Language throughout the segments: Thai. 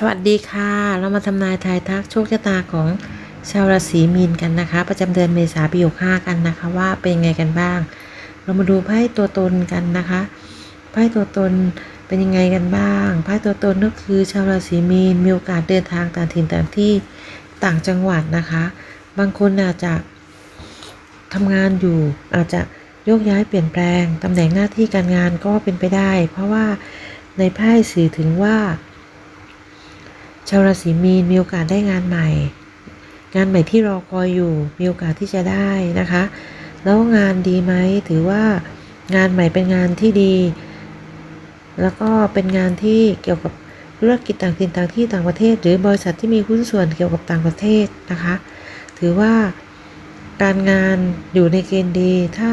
สวัสดีค่ะ เรามาทำนายทายทักโชคชะตาของชาวราศีมีนกันนะคะ ประจำเดือนเมษาปีหกห้ากันนะคะ ว่าเป็นไงกันบ้าง เรามาดูไพ่ตัวตนกันนะคะไพ่ตัวตนเป็นยังไงกันบ้างไพ่ตัวตนก็คือชาวราศีมีนมีโอกาสเดินทางต่างถิ่นต่างที่ต่างจังหวัดนะคะ บางคนอาจจะทำงานอยู่อาจจะโยกย้ายเปลี่ยนแปลงตำแหน่งหน้าที่การงานก็เป็นไปได้ เพราะว่าในไพ่สื่อถึงว่า ชาวราศีมีนมีโอกาสได้งานใหม่ งานใหม่ที่รอคอยอยู่มีโอกาสที่จะได้นะคะ แล้วงานดีไหมถือว่างานใหม่เป็นงานที่ดี แล้วก็เป็นงานที่เกี่ยวกับธุรกิจต่างถิ่นต่างที่ต่างประเทศ หรือบริษัทที่มีหุ้นส่วนเกี่ยวกับต่างประเทศนะคะ ถือว่าการงานอยู่ในเกณฑ์ดี ถ้า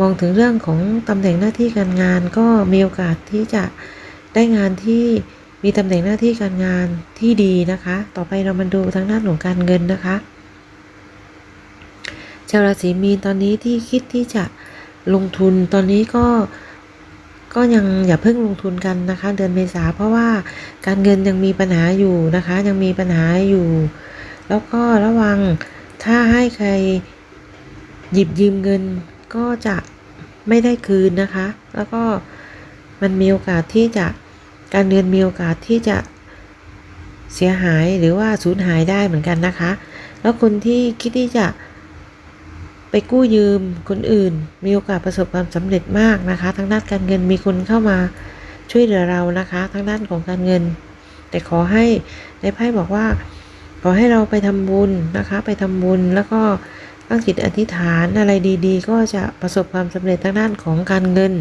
มองถึงเรื่องของตำแหน่งหน้าที่การงานก็มีโอกาสที่จะได้งานที่ มีตำแหน่งหน้าที่การงานที่ดีนะคะ ต่อไปเรามาดูทางด้านของการเงินนะคะชาวราศีมีนตอนนี้ที่คิดที่จะลงทุนตอนนี้ก็ก็ยังอย่าเพิ่งลงทุนกันนะคะ เดือนเมษาเพราะว่าการเงินยังมีปัญหาอยู่นะคะ ยังมีปัญหาอยู่ แล้วก็ระวังถ้าให้ใครหยิบยืมเงินก็จะไม่ได้คืนนะคะ แล้วก็มันมีโอกาสที่จะ การเงินมีโอกาสที่จะเสียหายหรือว่าสูญหายได้เหมือนกันนะคะ แล้วคนที่คิดที่จะไปกู้ยืมคนอื่น มีโอกาสประสบความสำเร็จมากนะคะ ทางด้านการเงินมีคนเข้ามาช่วยเหลือเรานะคะ ทางด้านของการเงิน แต่ขอให้ในไพ่บอกว่า ขอให้เราไปทำบุญนะคะ ไปทำบุญแล้วก็ตั้งจิตอธิษฐานอะไรดี ๆ ก็จะประสบความสำเร็จทางด้านของการเงิน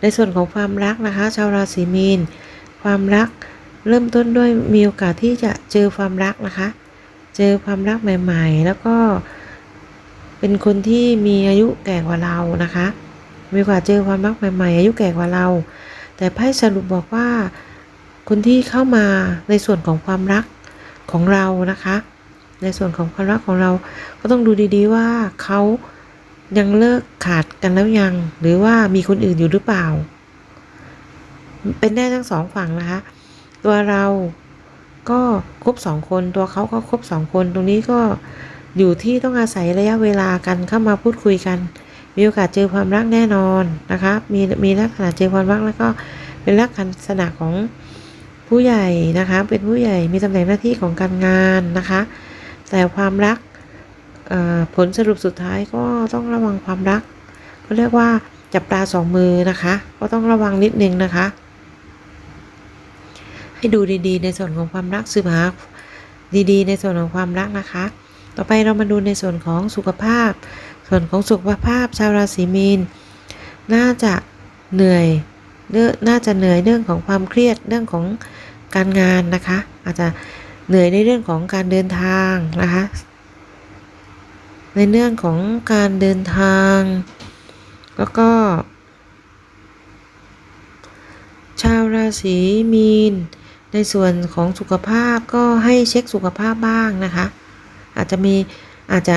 ในส่วนของความรักนะคะ ชาวราศีมีน ความรักเริ่มต้นด้วยมีโอกาสที่จะเจอความรักนะคะ เจอความรักใหม่ๆ แล้วก็เป็นคนที่มีอายุแก่กว่าเรานะคะ มีโอกาสเจอความรักใหม่ๆ อายุแก่กว่าเรา แต่ไพ่สรุปบอกว่าคนที่เข้ามาในส่วนของความรักของเรานะคะ ในส่วนของความรักของเราก็ต้องดูดีๆว่าเขา ยังเลิกขาดกันแล้วยัง หรือว่ามีคนอื่นอยู่หรือเปล่า เป็นได้ทั้งสองฝั่งนะคะ ตัวเราก็คบสองคนตัวเขาก็คบสองคนตรงนี้ก็อยู่ที่ต้องอาศัยระยะเวลากันเข้ามาพูดคุยกัน มีโอกาสเจอความรักแน่นอนนะคะ มีมีลักษณะเจอความรักแล้วก็เป็นลักษณะของผู้ใหญ่นะคะ เป็นผู้ใหญ่มีตำแหน่งหน้าที่ของการงานนะคะ แต่ความรัก ผลสรุปสุดท้ายก็ต้องระวังความรักก็เรียกว่าจับปลาสองมือนะคะ ก็ต้องระวังนิดนึงนะคะ ให้ดูดีๆ ในส่วนของความรักสืบหาดีๆ ในส่วนของความรักนะคะ ต่อไปเรามาดูในส่วนของสุขภาพ ส่วนของสุขภาพชาวราศีมีนน่าจะเหนื่อยเรื่อน่าจะเหนื่อยเรื่องของความเครียดเรื่องของการงานนะคะ อาจจะเหนื่อยในเรื่องของการเดินทางนะคะ ในเรื่องของการเดินทาง แล้วก็ ชาวราศีมีน ในส่วนของสุขภาพก็ให้เช็คสุขภาพบ้างนะคะ อาจจะมีอาจจะ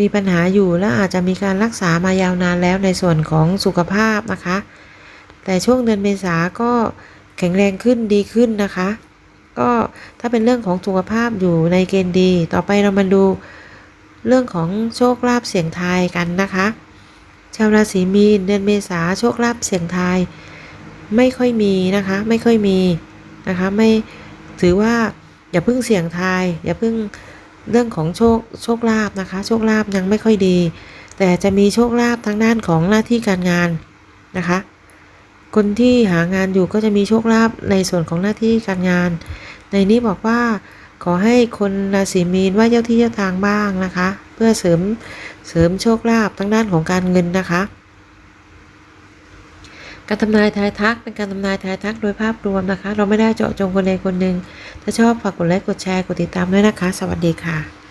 มีปัญหาอยู่และอาจจะมีการรักษามายาวนานแล้วในส่วนของสุขภาพนะคะ แต่ช่วงเดือนเมษาก็แข็งแรงขึ้นดีขึ้นนะคะ ก็ถ้าเป็นเรื่องของสุขภาพอยู่ในเกณฑ์ดี ต่อไปเรามาดู เรื่องของโชคลาภเสียงทายกันนะคะ ชาวราศีมีนเดือนเมษาโชคลาภเสียงทายไม่ค่อยมีนะคะ ไม่ค่อยมีนะคะไม่ถือว่าอย่าเพิ่งเสี่ยงทายอย่าเพิ่งเรื่องของโชคโชคลาภนะคะ โชคลาภยังไม่ค่อยดี แต่จะมีโชคลาภทางด้านของหน้าที่การงานนะคะ คนที่หางานอยู่ก็จะมีโชคลาภในส่วนของหน้าที่การงาน ในนี้บอกว่า ขอให้คนราศีมีนว่าเจ้าที่เจ้าทางบ้างนะคะ เพื่อเสริมเสริมโชคลาภทั้งด้านของการเงินนะคะ การทำนายทายทักเป็นการทำนายทายทักโดยภาพรวมนะคะ เราไม่ได้เจาะจงคนใดคนหนึ่งถ้าชอบฝากกดไลค์กดแชร์กดติดตามด้วยนะคะ สวัสดีค่ะ